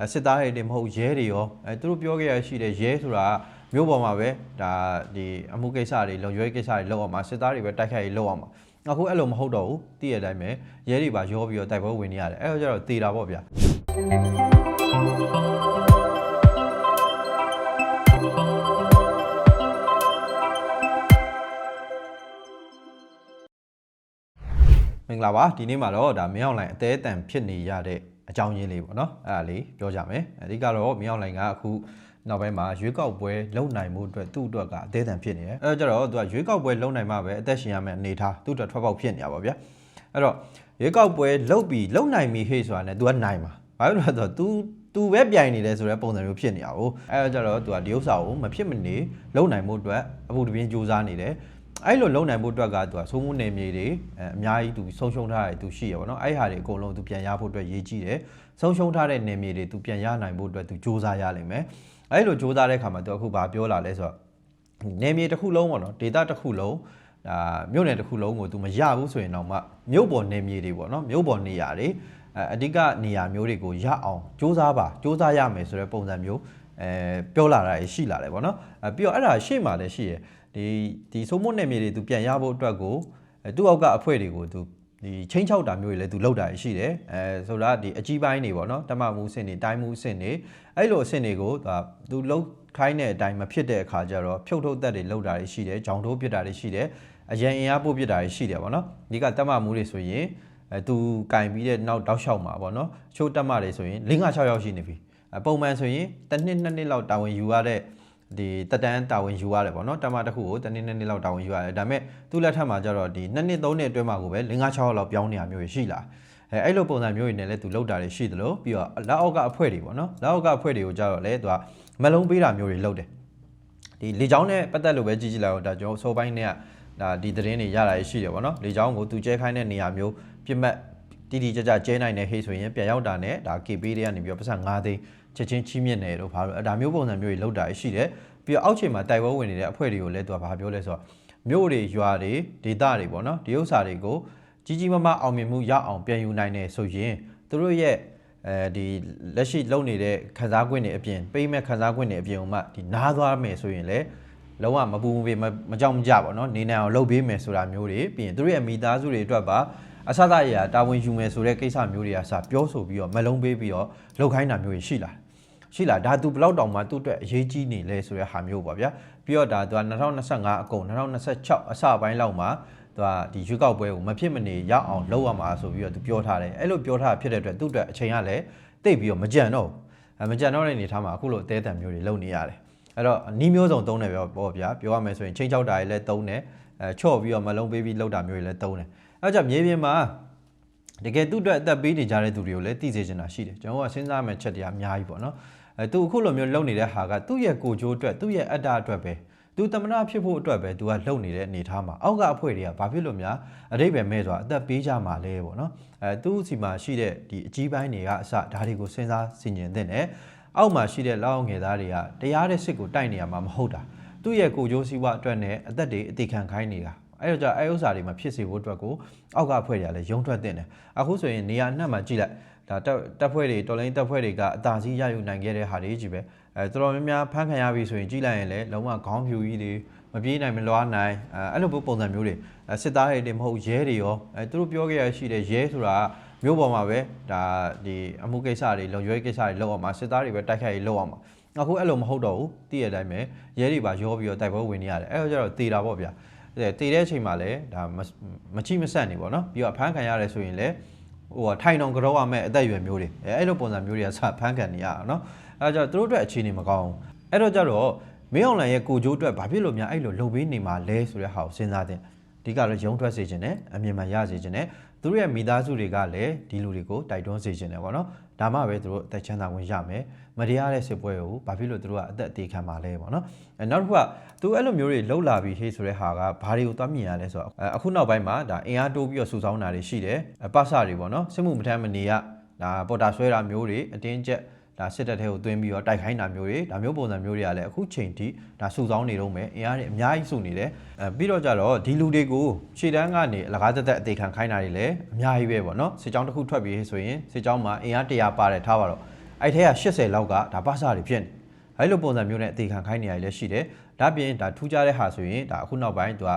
အဲစစ်သားတွေတွေမဟုတ်ရဲတွေရောအဲသူတို့ပြောခဲ့ရရှိတဲ့ရဲဆိုတာကမြို့ပေါ်မှာပဲဒါဒီအမှုကိစ္စတွေလုံရွေးကိစ္စတွေလုပ်အောင်မှာစစ်သားတွေပဲတိုက်ခိုက်ရေးလုပ်အောင်မှာအခုအဲ့လိုမဟုတ်တော့ဘူးတည့်ရတဲ့အတိုင်းပဲရဲတွေပါရောပြီးတော့တိုက်ပွဲဝင်နေရတယ်အဲ့တော့ကျတော့တေတာပေါ့ဗျာမင်္ဂလာပါဒီနေ့မှာတော့ဒါမင်းအောင်လိုင်းအသေးအတန်ဖြစ်နေရတဲ့ အကြောင်းရင်းလေးပေါ့နော်အဲ့ဒါလေးပြောကြမယ်အဓိကတော့မြောင်းလိုင်ကအခုနောက်ပိုင်းမှာရွေးကောက်ပွဲလုံနိုင်မှုအတွက်သူ့အတွက်ကအသေးအံဖြစ်နေတယ်အဲ့တော့ကျတော့သူကရွေးကောက်ပွဲလုံနိုင်မှပဲအသက်ရှင်ရမယ့်အနေထားသူ့အတွက်ထွက်ပေါက်ဖြစ်နေတာပါဗျာအဲ့တော့ရွေးကောက်ပွဲလုံပြီးလုံနိုင်ပြီဟေ့ဆိုတာနဲ့သူကနိုင်မှာဘာလို့လဲဆိုတော့ तू သူပဲပြိုင်နေတယ်ဆိုတဲ့ပုံစံမျိုးဖြစ်နေတာ哦အဲတော့ကျတော့ तू ကဒီဥစ္စာကိုမဖြစ်မနေလုံနိုင်မှုအတွက်အပူတပြင်းစူးစမ်းနေတယ် အဲ့လိုလုံနိုင်ဖို့အတွက်ကသူကသုံးမှုနေမြေတွေအဲအများကြီးသူဆုံးရှုံးထားတယ်သူရှိရပါတော့အဲ့ဟာတွေအကုန်လုံးသူပြန်ရဖို့အတွက်ရေးကြည့်တယ်ဆုံးရှုံးထားတဲ့နေမြေတွေသူပြန်ရနိုင်ဖို့အတွက်သူစ조사ရလိမ့်မယ်အဲ့လိုစ조사တဲ့ခါမှာသူအခုဘာပြောလာလဲဆိုတော့နေမြေတစ်ခုလုံးပေါ့နော်ဒေတာတစ်ခုလုံးဒါမြို့နယ်တစ်ခုလုံးကိုသူမရဘူးဆိုရင်တော့မှမြို့ပေါ်နေမြေတွေပေါ့နော်မြို့ပေါ်နေရာတွေအဲအဓိကနေရာမျိုးတွေကိုရအောင်စ조사ပါစ조사ရမယ်ဆိုတဲ့ပုံစံမျိုး အဲပြောလာတာရှိလာတယ်ပေါ့နော်အဲပြီးတော့အဲ့ဒါရှေ့မှာလည်းရှိရယ်ဒီဒီစိုးမိုးနယ်မြေတွေသူပြန်ရဖို့အတွက်ကိုအဲသူ့အောက်ကအဖွဲ့တွေကိုသူဒီချင်းချောက်တာမျိုးတွေလည်းသူလောက်တာရှိတယ်အဲဆိုတာဒီအကြီးပိုင်းတွေပေါ့နော်တမမှုအဆင့်တွေတိုင်းမှုအဆင့်တွေအဲ့လိုအဆင့်တွေကိုသူသူလောက်ခိုင်းတဲ့အတိုင်းမဖြစ်တဲ့အခါကျတော့ဖြုတ်ထုတ်သက်တွေလောက်တာရှိတယ်ဂျောင်ထိုးပစ်တာတွေရှိတယ်အရန်အင်အားပို့ပစ်တာတွေရှိတယ်ပေါ့နော်ဒီကတမမှုတွေဆိုရင်အဲသူကင်ပြီးတဲ့နောက်တောက်လျှောက်မှာပေါ့နော်ချိုးတက်မတွေဆိုရင်5 6ရောက်ရှိနေပြီအ ပုံမှန်ဆိုရင်တစ်နှစ်နှစ်နှစ်လောက်တာဝန်ယူရတဲ့ဒီတက်တန်းတာဝန်ယူရတယ်ပေါ့နော်တမတစ်ခုကိုတနေ့နှစ်နှစ်လောက်တာဝန်ယူရတယ်ဒါပေမဲ့သူ့လက်ထက်မှာကျတော့ဒီနှစ်နှစ်သုံးနှစ်အတွင်းမှာကိုပဲ5 6လောက်ပြောင်းနေတာမျိုးရှိလာအဲအဲ့လိုပုံစံမျိုးတွေနဲ့လည်းသူလောက်တာတွေရှိသလိုပြီးတော့လက်အောက်ကအဖွဲ့တွေပေါ့နော်လက်အောက်ကအဖွဲ့တွေကိုကျတော့လည်းသူကမလုံးပေးတာမျိုးတွေလုပ်တယ်ဒီလေချောင်းနဲ့ပတ်သက်လို့ပဲကြည့်ကြည့်လိုက်အောင်ဒါကျွန်တော်အစောပိုင်းနဲ့ကဒါဒီသတင်းတွေရတာရှိတယ်ပေါ့နော်လေချောင်းကိုသူကျဲခိုင်းတဲ့နေရာမျိုးပြစ်မှတ် တီတီကြကြကျဲနိုင်တဲ့ဟေးဆိုရင်ပြန်ရောက်တာနဲ့ဒါ KP တွေကနေပြီးတော့ပတ်စံ9သိန်းချက်ချင်းချီးမြင့်တယ်လို့ဘာလို့အဲဒါမျိုးပုံစံမျိုးတွေလောက်တာရှိတယ်ပြီးတော့အောက်ခြေမှာတိုက်ပွဲဝင်နေတဲ့အဖွဲ့တွေကိုလည်းသူကဘာပြောလဲဆိုတော့မြို့တွေရွာတွေဒေသတွေပေါ့နော်ဒီဥစ္စာတွေကိုကြီးကြီးမားမားအောင်မြင်မှုရအောင်ပြန်ယူနိုင်တယ်ဆိုရင်သူတို့ရဲ့အဲဒီလက်ရှိလုပ်နေတဲ့ခန်းစား권တွေအပြင်ပေးမဲ့ခန်းစား권တွေအပြင်ဥမှဒီနားသွားမယ်ဆိုရင်လည်းလုံးဝမပူမပေးမကြောက်မကြပေါ့နော်နေနိုင်အောင်လုပ်ပေးမယ်ဆိုတာမျိုးတွေပြီးရင်သူတို့ရဲ့မိသားစုတွေအတွက်ပါ အဆအရတာဝန်ယူမယ်ဆိုတဲ့ကိစ္စမျိုးတွေကစပြောဆိုပြီးတော့မလုံးပေးပြီးတော့လှုပ်ခိုင်းတာမျိုးတွေရှိလာတယ်ရှိလားဒါသူဘလောက်တောင်မှသူ့အတွက်အရေးကြီးနေလဲဆိုတဲ့ဟာမျိုးပေါ့ဗျာပြီးတော့ဒါသူက2025အကုန်2026အစပိုင်းလောက်မှာသူကဒီရွေးကောက်ပွဲကိုမဖြစ်မနေရအောင်လုပ်ရမှာဆိုပြီးတော့သူပြောထားတယ်အဲ့လိုပြောထားတာဖြစ်တဲ့အတွက်သူ့အတွက်အချိန်ကလည်းတိတ်ပြီးတော့မကြံတော့ဘူးမကြံတော့တဲ့အနေထားမှာအခုလိုအသေးအံမျိုးတွေလုပ်နေရတယ် အဲ့တော့နီးမျိုးစုံသုံးတယ်ပြောပေါ့ဗျာပြောရမယ်ဆိုရင်ချိန်ချောက်တာတွေလည်းသုံးတယ်အဲချော့ပြီးတော့မလုံးပေးပြီးလောက်တာမျိုးတွေလည်းသုံးတယ်အဲ့ကြောင့်မြေပြင်မှာတကယ်သူ့အတွက်အသက်ပေးနေကြတဲ့သူတွေကိုလည်းသိစေချင်တာရှိတယ်ကျွန်တော်ကစဉ်းစားမယ်ချက်တရားအများကြီးပေါ့နော်အဲသူအခုလိုမျိုးလုပ်နေတဲ့ဟာကသူ့ရဲ့ကိုချိုးအတွက်သူ့ရဲ့အတ္တအတွက်ပဲသူတမနာဖြစ်ဖို့အတွက်ပဲသူကလုပ်နေတဲ့အနေထားမှာအောက်ကအဖွဲ့တွေကဘာဖြစ်လို့များအတိတ်ပဲမဲ့ဆိုတာအသက်ပေးကြမှာလဲပေါ့နော်အဲသူ့စီမှာရှိတဲ့ဒီအကြီးပိုင်းတွေကအစဒါတွေကိုစဉ်းစားဆင်ခြင်သင့်တယ် အောက်မှာရှိတဲ့လောက်ငယ်သားတွေကတရားတဲ့စစ်ကိုတိုက်နေရမှာမဟုတ်တာသူ့ရဲ့ကိုချိုးစည်းဝါအတွက်နဲ့အသက်တွေအသေးခံခိုင်းနေတာအဲ့တော့じゃအဲဥစ္စာတွေမှာဖြစ်စေဖို့အတွက်ကိုအောက်ကအဖွဲ့တွေကလည်းရုံထွက်တင်တယ်အခုဆိုရင်နေရာအနှံ့မှာကြည့်လိုက်ဒါတပ်ဖွဲ့တွေတော်လိုင်းတပ်ဖွဲ့တွေကအသာစီးရယူနိုင်ခဲ့တဲ့ဟာတွေကြီးပဲအဲတော်တော်များများဖမ်းခံရပြီဆိုရင်ကြည့်လိုက်ရင်လည်းလုံးဝခေါင်းဖြူကြီးတွေမပြေးနိုင်မလွားနိုင်အဲအဲ့လိုပုံစံမျိုးတွေစစ်သားတွေမဟုတ်ရဲတွေရောအဲသူတို့ပြောခဲ့ရရှိတဲ့ရဲဆိုတာ မျိုးပေါ်မှာပဲဒါဒီအမှုကိစ္စတွေလုံရွေးကိစ္စတွေလောက်အောင်မှာစစ်သားတွေပဲတိုက်ခိုက်ရေးလောက်အောင်မှာအခုအဲ့လိုမဟုတ်တော့ဘူးတည့်ရတဲ့အတိုင်းပဲရဲတွေပါရောပြီးတော့တိုက်ပွဲဝင်နေရတယ်အဲ့တော့ကျတော့တေတာပေါ့ဗျာတည်တဲ့အချိန်မှာလည်းဒါမချိမဆက်နေပေါ့နော်ပြီးတော့ဖမ်းခံရတယ်ဆိုရင်လည်းဟိုထိုင်တောင်ကြောရမဲ့အသက်အရွယ်မျိုးတွေအဲအဲ့လိုပုံစံမျိုးတွေကစဖမ်းခံနေရတာเนาะအဲဒါကြောင့်သူတို့အတွက်အခြေအနေမကောင်းဘူးအဲ့တော့ကြတော့မင်းအောင်လှိုင်ရဲ့ကိုကြိုးအတွက်ဘာဖြစ်လို့များအဲ့လိုလုံပေးနေမှာလဲဆိုတဲ့ဟာကိုစဉ်းစားတဲ့ ဒီကတော့ရုံထွက်စေခြင်းနဲ့အမြင်မှန်ရစေခြင်းနဲ့သူတို့ရဲ့မိသားစုတွေကလည်းဒီလူတွေကိုတိုက်တွန်းစေခြင်းနဲ့ပေါ့နော်ဒါမှပဲသူတို့အသက်ချမ်းသာဝင်ရမယ်မတရားတဲ့စစ်ပွဲကိုဘာဖြစ်လို့သူတို့ကအသက်အသေးခံမှာလဲပေါ့နော်အဲနောက်တစ်ခုကသူအဲ့လိုမျိုးတွေလှုပ်လာပြီးဟေးဆိုတဲ့ဟာကဘာတွေကိုသွားမြင်ရလဲဆိုတော့အခုနောက်ပိုင်းမှာဒါအင်အားတိုးပြီးတော့စုဆောင်းတာတွေရှိတယ်ပတ်စတွေပေါ့နော်စစ်မှုမထမ်းမနေရဒါပေါ်တာဆွဲတာမျိုးတွေအတင်းကျပ် ဒါစစ်တပ်ထဲကိုသွင်းပြီးတော့တိုက်ခိုင်းတာမျိုးတွေဒါမျိုးပုံစံမျိုးတွေကလည်းအခုချိန်ထိဒါစုဆောင်းနေတော့မယ်အင်အားတွေအများကြီးစုနေတယ်အဲပြီးတော့ကြတော့ဒီလူတွေကိုခြေတန်းကနေအလကားသက်သက်အသေးခံခိုင်းတာတွေလည်းအများကြီးပဲပေါ့နော်စစ်ကြောင်းတစ်ခုထွက်ပြီးဆိုရင်စစ်ကြောင်းမှာအင်အား100ပါတယ်ထားပါတော့အဲ့ထဲက80လောက်ကဒါပါစာတွေဖြစ်နေအဲ့လိုပုံစံမျိုးနဲ့အသေးခံခိုင်းနေရလည်းရှိတယ်ဒါပြင်ဒါထူးခြားတဲ့ဟာဆိုရင်ဒါအခုနောက်ပိုင်းသူက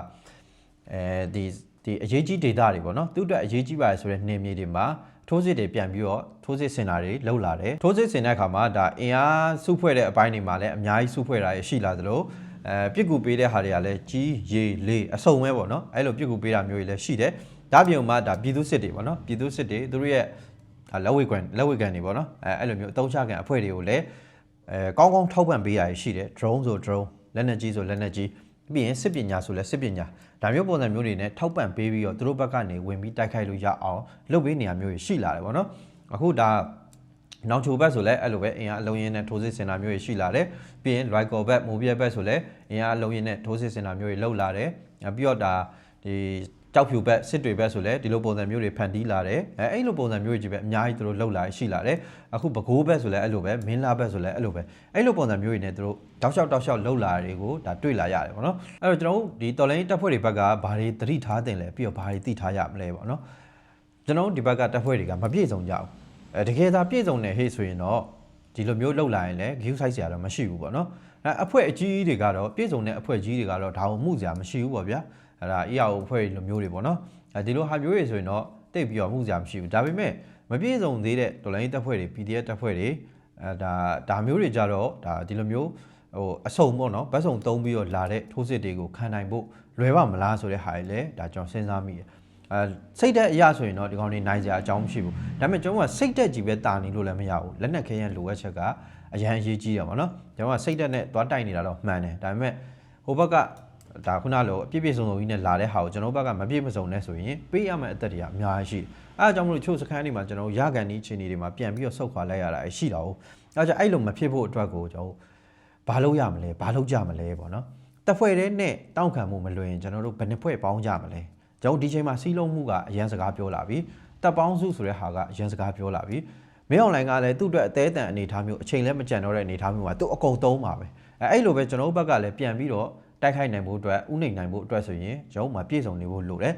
အဲဒီဒီအရေးကြီး data တွေပေါ့နော်သူ့အတွက်အရေးကြီးပါတယ်ဆိုတဲ့နေမြေတွေမှာ ထိုးစစ်တွေပြန်ပြီးတော့ထိုးစစ်စင်တာတွေလှုပ်လာတယ်ထိုးစစ်စင်တဲ့အခါမှာဒါအင်အားစုဖွဲ့တဲ့အပိုင်းတွေမှာလည်းအများကြီးစုဖွဲ့တာရရှိလာသလိုအဲပြစ်ကူပေးတဲ့ဟာတွေကလည်းကြီးရေလေးအစုံပဲပေါ့နော်အဲ့လိုပြစ်ကူပေးတာမျိုးတွေလည်းရှိတယ်ဒါပြင်မှာဒါပြည်သူစစ်တွေပေါ့နော်ပြည်သူစစ်တွေသူတို့ရဲ့ဒါလက်ဝဲကွန်လက်ဝဲကန်တွေပေါ့နော်အဲအဲ့လိုမျိုးအတုံးချကန်အဖွဲ့တွေကိုလည်းအဲကောင်းကောင်းထောက်ပံ့ပေးရရှိတယ် drone ဆို drone လက်နက်ကြီးဆိုလက်နက်ကြီးပြီးရင်စစ်ပညာဆိုလဲစစ်ပညာ ဒါမျိုးပုံစံမျိုးတွေနဲ့ထောက်ပံ့ပေးပြီးတော့သူတို့ဘက်ကနေဝင်ပြီးတိုက်ခိုက်လို့ရအောင်လုပ်ပေးနေရမျိုးတွေရှိလာတယ်ပေါ့နော်အခုဒါနောင်ချိုဘက်ဆိုလဲအဲ့လိုပဲအင်အားအလုံးရင်းနဲ့ထိုးစစ်စင်တာမျိုးတွေရှိလာတယ်ပြီးရင် Ryko ဘက်မိုးပြဲဘက်ဆိုလဲအင်အားအလုံးရင်းနဲ့ထိုးစစ်စင်တာမျိုးတွေလောက်လာတယ်ပြီးတော့ဒါဒီ ကြောက်ဖြူဘက်စစ်တွေဘက်ဆိုလဲဒီလိုပုံစံမျိုးတွေဖန်တီးလာတယ်အဲအဲ့လိုပုံစံမျိုးတွေကြီးပဲအများကြီးသူတို့လှုပ်လာရှိလာတယ်အခုဘကိုးဘက်ဆိုလဲအဲ့လိုပဲမင်းလာဘက်ဆိုလဲအဲ့လိုပဲအဲ့လိုပုံစံမျိုးတွေနဲ့သူတို့တောက်လျှောက်တောက်လျှောက်လှုပ်လာတွေကိုဒါတွေ့လာရတယ်ပေါ့နော်အဲ့တော့ကျွန်တော်တို့ဒီတော်လိုင်းတပ်ဖွဲ့တွေဘက်ကဘာတွေသတိထားတင်လဲပြီးတော့ဘာတွေသိထားရမလဲပေါ့နော်ကျွန်တော်တို့ဒီဘက်ကတပ်ဖွဲ့တွေကမပြည့်စုံကြဘူးအဲတကယ်သာပြည့်စုံတယ်ဟေ့ဆိုရင်တော့ဒီလိုမျိုးလှုပ်လာရင်လည်း view size ဆရာတော့မရှိဘူးပေါ့နော်အဲအဖွဲ့အကြီးတွေကတော့ပြည့်စုံတဲ့အဖွဲ့ကြီးတွေကတော့ဒါကိုမှုစရာမရှိဘူးပေါ့ဗျာ အဲ့ဒါ EAO အဖွဲ့လိုမျိုးတွေပေါ့နော်အဲဒီလိုဟာမျိုးတွေဆိုရင်တော့တိတ်ပြီးတော့မှုစရာမရှိဘူးဒါပေမဲ့မပြည့်စုံသေးတဲ့တော်လိုင်းတပ်ဖွဲ့တွေ PDF တပ်ဖွဲ့တွေအဲဒါဒါမျိုးတွေကြတော့ဒါဒီလိုမျိုးဟိုအဆုံပေါ့နော်ဗတ်ဆုံသုံးပြီးတော့လာတဲ့ထိုးစစ်တွေကိုခံနိုင်ဖို့လွယ်ပါမလားဆိုတဲ့ဟာတွေလည်းဒါကျွန်တော်စဉ်းစားမိတယ်အဲစိတ်သက်အရာဆိုရင်တော့ဒီကောင်တွေနိုင်စရာအကြောင်းမရှိဘူးဒါပေမဲ့ကျွန်တော်ကစိတ်သက်ကြီးပဲတာနေလို့လည်းမရဘူးလက်နက်ခဲရန်လိုအပ်ချက်ကအရန်အရေးကြီးတယ်ပေါ့နော်ကျွန်တော်ကစိတ်သက်နဲ့သွားတိုက်နေတာတော့မှန်တယ်ဒါပေမဲ့ဟိုဘက်က ဒါခုနလိုအပြည့်ပြည့်စုံစုံကြီးနဲ့လာတဲ့ဟာကိုကျွန်တော်ဘက်ကမပြည့်မစုံနဲ့ဆိုရင်ပေးရမယ့်အသက်တွေကအများကြီးရှိတယ်အဲအကြောင်းမလို့ချို့စခန်းတွေမှာကျွန်တော်ရကန်ဒီချင်းတွေမှာပြန်ပြီးတော့ဆုတ်ခွာလိုက်ရတာရှိတာဟုတ်အဲကြောင့်အဲ့လိုမဖြစ်ဖို့အတွက်ကိုကျွန်တော်ဘာလုပ်ရမလဲဘာလုပ်ကြမလဲပေါ့နော်တဖွဲ့တဲ့နဲ့တောင့်ခံမှုမလွင်ကျွန်တော်တို့ဘယ်နှစ်ဖွဲ့ပေါင်းကြမလဲကျွန်တော်ဒီချိန်မှာစီးလုံးမှုကအရန်စကားပြောလာပြီတပ်ပေါင်းစုဆိုတဲ့ဟာကအရန်စကားပြောလာပြီမင်းအွန်လိုင်းကလည်းသူ့အတွက်အသေးအတန်အနေထားမျိုးအချိန်လည်းမကြံတော့တဲ့အနေထားမျိုးမှာသူအကုန်သုံးပါပဲအဲအဲ့လိုပဲကျွန်တော်တို့ဘက်ကလည်းပြန်ပြီးတော့ တိုက်ခိုက်နိုင်ဖို့အတွက်ဥနိုင်နိုင်ဖို့အတွက်ဆိုရင်ကျွန်တော်မှပြည့်စုံနေဖို့လိုတယ်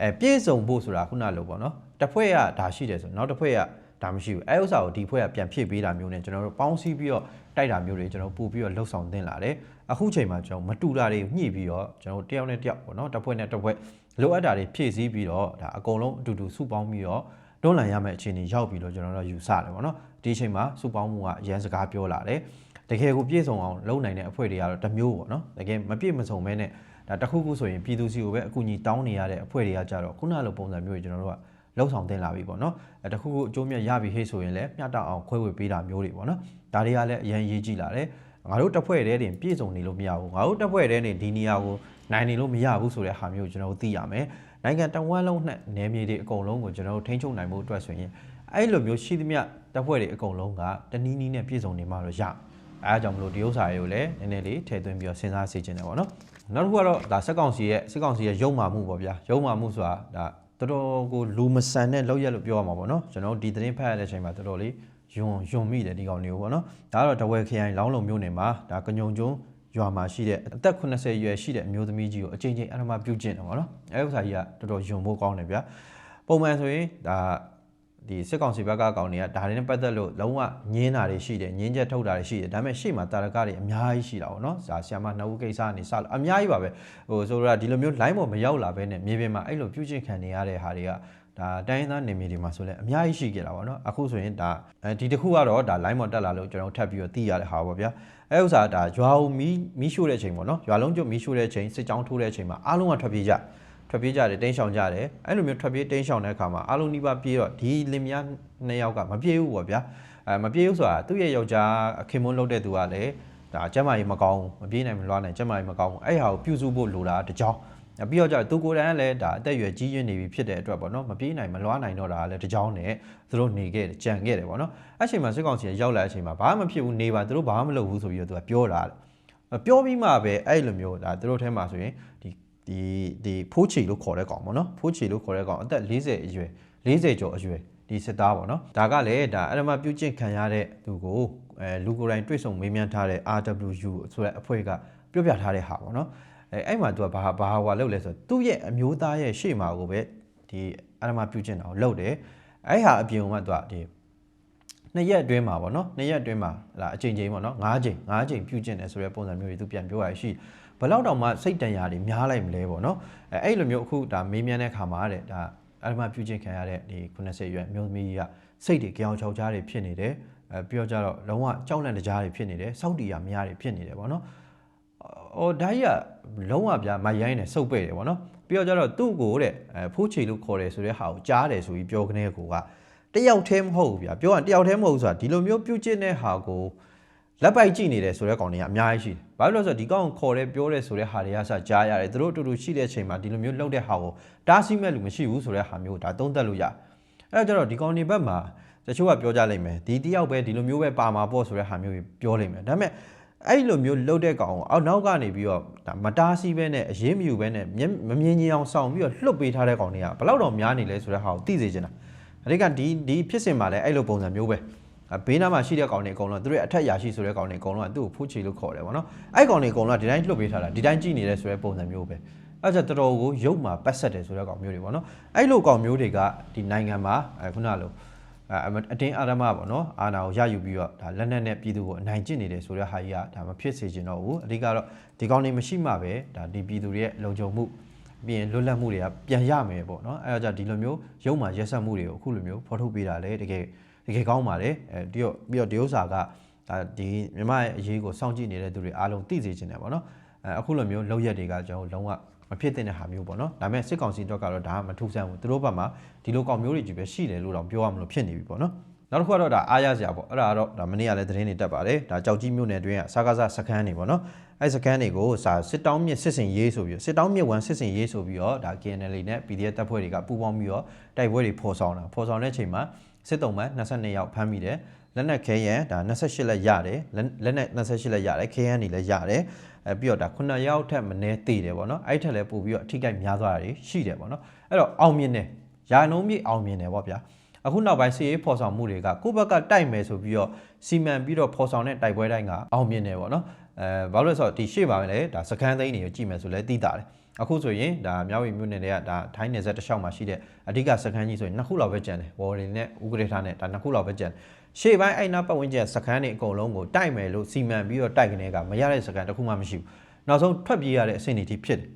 အဲပြည့်စုံဖို့ဆိုတာခုနလိုပေါ့နော်တစ်ဖွဲ့ကဒါရှိတယ်ဆိုနောက်တစ်ဖွဲ့ကဒါမရှိဘူးအဲဥစ္စာကိုဒီဖွဲ့ကပြန်ဖြည့်ပေးတာမျိုးနဲ့ကျွန်တော်တို့ပေါင်းစည်းပြီးတော့တိုက်တာမျိုးတွေကျွန်တော်ပို့ပြီးတော့လှုပ်ဆောင်တင်လာတယ်အခုချိန်မှာကျွန်တော်မတူတာတွေညှိပြီးတော့ကျွန်တော်တယောက်နဲ့တယောက်ပေါ့နော်တစ်ဖွဲ့နဲ့တစ်ဖွဲ့လိုအပ်တာတွေဖြည့်ဆည်းပြီးတော့ဒါအကုန်လုံးအတူတူစုပေါင်းပြီးတော့တွန်းလှန်ရမယ့်အခြေအနေရောက်ပြီလို့ကျွန်တော်တို့ယူဆတယ်ပေါ့နော်ဒီအချိန်မှာစုပေါင်းမှုကအရန်စကားပြောလာတယ် တကယ်ကိုပြည့်စုံအောင်လုပ်နိုင်တဲ့အဖွဲ့တွေကတော့တစ်မျိုးပေါ့နော်တကယ်မပြည့်မစုံမဲနဲ့ဒါတစ်ခုခုဆိုရင်ပြည်သူစီကိုပဲအကူအညီတောင်းနေရတဲ့အဖွဲ့တွေကကြတော့ခုနလိုပုံစံမျိုးတွေကျွန်တော်တို့ကလှုပ်ဆောင်တင်လာပြီပေါ့နော်အဲတခုခုအကျိုးမြတ်ရပြီဟေ့ဆိုရင်လည်းမျှတအောင်ခွဲဝေပေးတာမျိုးတွေပေါ့နော်ဒါတွေကလည်းအရင်ရေးကြည့်လာတယ်ငါတို့တပ်ဖွဲ့တဲတင်ပြည့်စုံနေလို့မရဘူးငါတို့တပ်ဖွဲ့တဲနေဒီနေရာကိုနိုင်နေလို့မရဘူးဆိုတဲ့ဟာမျိုးကျွန်တော်တို့သိရမယ်နိုင်ငံတဝန်းလုံးနဲ့နယ်မြေတွေအကုန်လုံးကိုကျွန်တော်တို့ထိန်းချုပ်နိုင်မှုအတွက်ဆိုရင်အဲ့လိုမျိုးရှိသမျှတပ်ဖွဲ့တွေအကုန်လုံးကတနည်းနည်းနဲ့ပြည့်စုံနေမှတော့ရ အဲအကြောင်းမလို့ဒီဥစ္စာတွေကိုလည်းနည်းနည်းလေးထည့်သွင်းပြီးတော့စဉ်းစားစေချင်တယ်ပေါ့နော်နောက်တစ်ခုကတော့ဒါစက်ကောင်စီရဲ့စက်ကောင်စီရဲ့ရုံမာမှုပေါ့ဗျာရုံမာမှုဆိုတာဒါတော်တော်ကိုလူမဆန်တဲ့လောက်ရက်လို့ပြောရမှာပေါ့နော်ကျွန်တော်ဒီသတင်းဖတ်ရတဲ့အချိန်မှာတော်တော်လေးယွန်ယွန်မိတယ်ဒီကောင်တွေကိုပေါ့နော်ဒါကတော့တဝဲခရိုင်လောင်းလုံမြို့နယ်မှာဒါကညုံကျွန်းရွာမှာရှိတဲ့အသက်80ရွယ်ရှိတဲ့အမျိုးသမီးကြီးကိုအချိန်ချင်းအထမပြုတ်ကျင့်တယ်ပေါ့နော်အဲဥစ္စာကြီးကတော်တော်ယွန်ဖို့ကောင်းတယ်ဗျာပုံမှန်ဆိုရင်ဒါ ဒီစစ်ကောင်စီဘက်ကကောင်တွေကဒါတွေနဲ့ပတ်သက်လို့လုံးဝညင်းတာတွေရှိတယ်ညင်းချက်ထုတ်တာတွေရှိတယ်ဒါပေမဲ့ရှေ့မှာတာရကတွေအများကြီးရှိတာပေါ့နော်ဇာဆီယမနှစ်ဦးကိစ္စကနေစလို့အများကြီးပါပဲဟိုဆိုတော့ဒီလိုမျိုး line ပေါ်မရောက်လာဘဲနဲ့မြေပြင်မှာအဲ့လိုပြုတ်ကျင့်ခံနေရတဲ့ဟာတွေကဒါတိုင်းသားနေမြေတွေမှာဆိုလဲအများကြီးရှိကြတာပေါ့နော်အခုဆိုရင်ဒါအဲဒီတစ်ခုကတော့ဒါ line ပေါ်တက်လာလို့ကျွန်တော်ထပ်ပြီးတော့သိရတဲ့ဟာပေါ့ဗျာအဲဥစ္စာဒါရွာဦးမီးမီးရှို့တဲ့အချိန်ပေါ့နော်ရွာလုံးကျွတ်မီးရှို့တဲ့အချိန်စစ်ကြောင်းထိုးတဲ့အချိန်မှာအားလုံးကထွက်ပြေးကြ ထွက်ပြေးကြတယ်တင်းရှောင်ကြတယ်အဲ့လိုမျိုးထွက်ပြေးတင်းရှောင်တဲ့အခါမှာအားလုံးနှိပါပြေးတော့ဒီလင်မယားနှစ်ယောက်ကမပြေးဘူးပေါ့ဗျာအဲမပြေးဘူးဆိုတာသူ့ရဲ့ယောက်ျားခင်မွန်းလုပ်တဲ့သူကလည်းဒါကျမ်းမာရေးမကောင်းဘူးမပြေးနိုင်မလွှားနိုင်ကျမ်းမာရေးမကောင်းဘူးအဲ့ဟာကိုပြုစုဖို့လိုတာတကြောင်ပြီးတော့ကျသူကိုယ်တိုင်ကလည်းဒါအသက်အရွယ်ကြီးရင်းနေပြီဖြစ်တဲ့အတွက်ပေါ့နော်မပြေးနိုင်မလွှားနိုင်တော့တာကလည်းတကြောင်နဲ့သူတို့နေခဲ့တယ်ကြံခဲ့တယ်ပေါ့နော်အဲ့ချိန်မှာစစ်ကောင်စီရောက်လာတဲ့အချိန်မှာဘာမှမဖြစ်ဘူးနေပါသူတို့ဘာမှမလုပ်ဘူးဆိုပြီးတော့သူကပြောတာပြောပြီးမှပဲအဲ့လိုမျိုးဒါသူတို့ထဲမှာဆိုရင်ဒီ ဒီဒီဖိုးချီလို့ခေါ်တဲ့ကောင်ပေါ့နော်ဖိုးချီလို့ခေါ်တဲ့ကောင်အသက်40အရွယ်40ကျော်အရွယ်ဒီစစ်သားပေါ့နော်ဒါကလည်းဒါအရမပြုတ်ကျင့်ခံရတဲ့သူကိုအဲလူကိုယ်တိုင်တွေ့ဆုံမေးမြန်းထားတဲ့ RWU ဆိုတဲ့အဖွဲ့ကပြောပြထားတဲ့ဟာပေါ့နော်အဲအဲ့မှာသူကဘာဘာဟွာလုပ်လဲဆိုတော့သူ့ရဲ့အမျိုးသားရဲ့ရှေ့မှာကိုပဲဒီအရမပြုတ်ကျင့်တာကိုလုပ်တယ်အဲ့ဟာအပြင်ကသူကဒီနှစ်ရက်အတွင်းမှာပေါ့နော်နှစ်ရက်အတွင်းမှာဒါအချိန်ချင်းပေါ့နော်၅ချိန်၅ချိန်ပြုတ်ကျင်တယ်ဆိုတဲ့ပုံစံမျိုးတွေသူပြန်ပြောရရှိဘယ် လောက်တောင်မှစိတ်တန်ရာတွေများလိုက်မလဲပေါ့နော်အဲအဲ့လိုမျိုးအခုဒါမေးမြန်းတဲ့ခါမှာတဲ့ဒါအဲ့ဒီမှာပြုတ်ကျင်ခံရတဲ့ဒီ90ရွယ်အမျိုးသမီးကြီးကစိတ်တွေကြောင်ချောက်ကြားတွေဖြစ်နေတယ်အဲပြီးတော့ကြတော့လုံးဝကြောက်လန့်တကြားတွေဖြစ်နေတယ်စောက်တီရမရတွေဖြစ်နေတယ်ပေါ့နော်ဟိုဒါကြီးကလုံးဝဗျာမရိုင်းနဲ့စုပ်ပဲ့တယ်ဗောနော်ပြီးတော့ကျတော့သူ့ကိုတဲ့အဲဖိုးချီလို့ခေါ်တယ်ဆိုတဲ့ဟာကိုကြားတယ်ဆိုပြီးပြောကနေကိုကတယောက်တည်းမဟုတ်ဘူးဗျာပြောရရင်တယောက်တည်းမဟုတ်ဘူးဆိုတာဒီလိုမျိုးပြုတ်ကျင့်တဲ့ဟာကို လက်ပိုက်ကြည့်နေတယ်ဆိုတဲ့ကောင်တွေကအများကြီးရှိတယ်ဘာလို့လဲဆိုတော့ဒီကောင်ကိုခေါ်တယ်ပြောတယ်ဆိုတဲ့ဟာတွေကစကြားရတယ်သူတို့အတူတူရှိတဲ့အချိန်မှာဒီလိုမျိုးလှုပ်တဲ့ဟာကိုတားဆီးမဲ့လူမရှိဘူးဆိုတဲ့ဟာမျိုးဒါသုံးသပ်လို့ရတယ်အဲဒါကျတော့ဒီကောင်တွေဘက်မှာတချို့ကပြောကြလိမ့်မယ်ဒီတယောက်ပဲဒီလိုမျိုးပဲပါမှာပေါ့ဆိုတဲ့ဟာမျိုးတွေပြောလိမ့်မယ်ဒါပေမဲ့အဲ့လိုမျိုးလှုပ်တဲ့ကောင်ကိုအောက်နောက်ကနေပြီးတော့ဒါမတားဆီးပဲနဲ့အရေးမယူပဲနဲ့မျက်မမြင်ကြီးအောင်ဆောင်ပြီးတော့လှုပ်ပေးထားတဲ့ကောင်တွေကဘယ်လောက်တော့များနေလဲဆိုတဲ့ဟာကိုသိစေချင်တာအဓိကဒီဒီဖြစ်စဉ်မှာလည်းအဲ့လိုပုံစံမျိုးပဲအ ဘေးနားမှာရှိတဲ့ကောင်တွေအကုန်လုံးသူတို့ရဲ့အထက်ရာရှိဆိုတဲ့ကောင်တွေအကုန်လုံးကသူ့ကိုဖူးချီလို့ခေါ်တယ်ဗောနော်အဲ့ကောင်တွေအကုန်လုံးကဒီတိုင်းလှုပ်ပေးထားတာဒီတိုင်းကြည့်နေတဲ့ဆိုတဲ့ပုံစံမျိုးပဲအဲ့ဒါတော်တော်ကိုရုပ်မှာပတ်ဆက်တယ်ဆိုတဲ့ကောင်မျိုးတွေဗောနော်အဲ့လိုကောင်မျိုးတွေကဒီနိုင်ငံမှာအဲခုနလိုအဲအတင်းအာရမပေါ့နော်အာနာကိုရယူပြီးတော့ဒါလက်နက်နဲ့ပြည်သူကိုအနိုင်ကျင့်နေတယ်ဆိုတဲ့ဟာကြီးကဒါမဖြစ်စေချင်တော့ဘူးအဓိကတော့ဒီကောင်းနေမရှိမှပဲဒါဒီပြည်သူတွေရဲ့လုံခြုံမှုပြီးရင်လွတ်လပ်မှုတွေကပြန်ရမယ်ပေါ့နော်အဲဒါကြောင့်ဒီလိုမျိုးရုံမှရက်ဆက်မှုတွေကိုအခုလိုမျိုးဖော်ထုတ်ပေးတာလေတကယ် တကယ်ကောင်းပါတယ်အဲဒီတော့ပြီးတော့ဒီဥစ္စာကဒါဒီမြန်မာရဲ့အရေးကိုစောင့်ကြည့်နေတဲ့သူတွေအားလုံးသိစေချင်တယ်ပေါ့နော်အဲအခုလိုမျိုးလောက်ရက်တွေကကျွန်တော်လုံးဝမဖြစ်တဲ့ဟာမျိုးပေါ့နော်ဒါပေမဲ့စစ်ကောင်စီတော့ကတော့ဒါကမထူးဆန်းဘူးသူတို့ဘက်မှာဒီလိုကောင်မျိုးတွေကြီးပဲရှိတယ်လို့တော့ပြောရမလို့ဖြစ်နေပြီပေါ့နော်နောက်တစ်ခုကတော့ဒါအားရစရာပေါ့အဲ့ဒါကတော့ဒါမနေ့ကလည်းသတင်းတွေတက်ပါတယ်ဒါကြောက်ကြီးမြို့နယ်တွင်းကစားကားစားစခန်းတွေပေါ့နော်အဲ့စခန်းတွေကိုစာစစ်တောင်းမြစ်စစ်စင်ရေးဆိုပြီးစစ်တောင်းမြစ်ဝမ်စစ်စင်ရေးဆိုပြီးတော့ဒါ KNL နဲ့ PDF တပ်ဖွဲ့တွေကပူးပေါင်းပြီးတော့တိုက်ပွဲတွေဖော်ဆောင်တာဖော်ဆောင်တဲ့အချိန်မှာ စစ်တုံးမှ22ယောက်ဖမ်းမိတယ်လက်နက်ခဲရန်ဒါ28လက်ရတယ်လက်နက်28လက်ရတယ်ခဲရန်နေလည်းရတယ်အဲပြီးတော့ဒါ9ယောက်ထက်မနည်းတည်တယ်ပေါ့နော်အဲ့ထက်လည်းပို့ပြီးတော့အထိကိတ်များသွားတာတွေရှိတယ်ပေါ့နော်အဲ့တော့အောင်မြင်တယ်ရာနှုံးမြေအောင်မြင်တယ်ပေါ့ဗျာအခုနောက်ပိုင်းစီရေးဖော်ဆောင်မှုတွေကကိုယ့်ဘက်ကတိုက်မယ်ဆိုပြီးတော့စီမံပြီးတော့ဖော်ဆောင်တဲ့တိုက်ပွဲတိုင်းကအောင်မြင်တယ်ပေါ့နော်အဲဘာလို့လဲဆိုတော့ဒီရှေ့ပါပဲလေဒါစကန်းသိန်းတွေကိုကြည့်မယ်ဆိုလဲသိတာတယ် အခုဆိုရင်ဒါမြောက်ရီမြို့နယ်တွေကဒါထိုင်းနယ်စပ်တစ်လျှောက်မှာရှိတဲ့အဓိကစခန်းကြီးဆိုရင်နှစ်ခုလောက်ပဲကျန်တယ်ဝေါ်ရီနဲ့ဥကရေထားနဲ့ဒါနှစ်ခုလောက်ပဲကျန်တယ်ရှေ့ပိုင်းအဲ့နာပတ်ဝန်းကျင်စခန်းတွေအကုန်လုံးကိုတိုက်မယ်လို့စီမံပြီးတော့တိုက်ကနေကမရတဲ့စခန်းတစ်ခုမှမရှိဘူးနောက်ဆုံးထွက်ပြေးရတဲ့အဆင့်တွေထိဖြစ်တယ်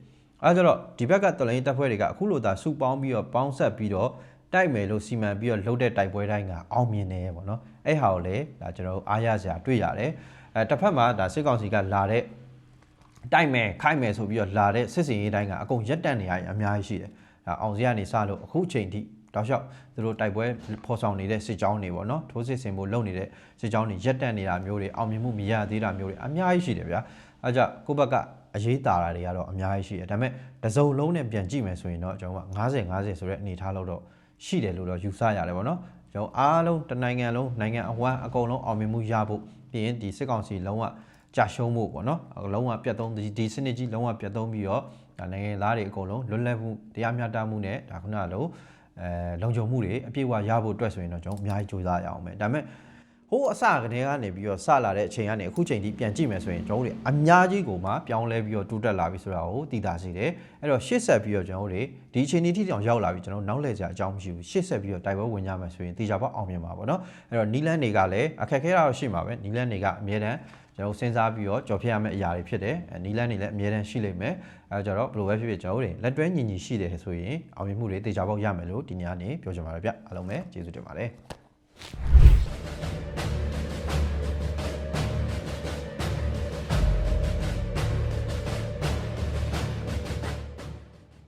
အဲဒါကြတော့ဒီဘက်ကတော်လိုင်းတပ်ဖွဲ့တွေကအခုလိုသာစုပေါင်းပြီးတော့ပေါင်းဆက်ပြီးတော့တိုက်မယ်လို့စီမံပြီးတော့လှုပ်တဲ့တိုက်ပွဲတိုင်းကအောင်မြင်တယ်ပေါ့နော်အဲ့ဟာကိုလည်းဒါကျွန်တော်တို့အားရစရာတွေ့ရတယ်အဲတစ်ဖက်မှာဒါစစ်ကောင်စီကလာတဲ့ တိုက်မယ်ခိုက်မယ်ဆိုပြီးတော့လာတဲ့စစ်စင်ရေးတိုင်းကအကုန်ရက်တန့်နေရအများကြီးရှိတယ်ဒါအောင်စရနေစလို့အခုချိန်ထိတောက်လျှောက်သူတို့တိုက်ပွဲဖော်ဆောင်နေတဲ့စစ်ကြောင်းတွေပေါ့နော်ထိုးစစ်ဆင်ဖို့လုပ်နေတဲ့စစ်ကြောင်းတွေရက်တန့်နေတာမျိုးတွေအောင်မြင်မှုမရသေးတာမျိုးတွေအများကြီးရှိတယ်ဗျာအဲကြကိုယ့်ဘက်ကအရေးတာတာတွေကတော့အများကြီးရှိတယ်ဒါပေမဲ့တစ်စုံလုံးနဲ့ပြန်ကြည့်မယ်ဆိုရင်တော့ကျွန်တော်က90 90ဆိုတဲ့အနေထားလောက်တော့ရှိတယ်လို့တော့ယူဆရတယ်ပေါ့နော်ကျွန်တော်အားလုံးတနိုင်ငံလုံးနိုင်ငံအဝမ်းအကုန်လုံးအောင်မြင်မှုရဖို့ပြီးရင်ဒီစစ်ကောင်စီလုံးဝ ကြာရှုံးဖို့ပေါ့နော်လုံးဝပြတ်သုံးဒီစနစ်ကြီးလုံးဝပြတ်သုံးပြီးတော့ဒါနိုင်ငံသားတွေအကုန်လုံးလွတ်လပ်မှုတရားမျှတမှုနဲ့ဒါခုနကလိုအဲလုံခြုံမှုတွေအပြည့်အဝရဖို့အတွက်ဆိုရင်တော့ကျွန်တော်အများကြီးစူးစမ်းရအောင်ပဲဒါပေမဲ့ဟိုးအစကနေကနေပြီးတော့စလာတဲ့အချိန်ကနေအခုချိန်ထိပြန်ကြည့်မယ်ဆိုရင်ကျွန်တော်တို့အများကြီးကိုမှပြောင်းလဲပြီးတော့တိုးတက်လာပြီဆိုတာကိုသိသာစေတယ်အဲ့တော့ရှေ့ဆက်ပြီးတော့ကျွန်တော်တို့ဒီအချိန်ဒီထိတောင်ရောက်လာပြီကျွန်တော်နောက်လှည့်စရာအကြောင်းမရှိဘူးရှေ့ဆက်ပြီးတော့တိုက်ပွဲဝင်ကြမယ်ဆိုရင်တေချာပေါက်အောင်မြင်ပါပေါ့နော်အဲ့တော့နီလန်းတွေကလည်းအခက်ခဲတာတော့ရှိမှာပဲနီလန်းတွေကအမြဲတမ်း ကျွန်တော်စဉ်းစားပြီးတော့ကြော်ဖြတ်ရမယ့်အရာတွေဖြစ်တယ်။နီလန်းတွေလည်းအများတန်းရှိလိမ့်မယ်။အဲကြတော့ဘယ်လိုပဲဖြစ်ဖြစ်ကျွန်တော်တို့လက်တွဲညီညီရှိတယ်ဆိုရင်အောင်မြင်မှုတွေတေချာပေါက်ရမယ်လို့ဒီညနေပြောချင်ပါတယ်ဗျ။အားလုံးပဲကျေးဇူးတင်ပါတယ်။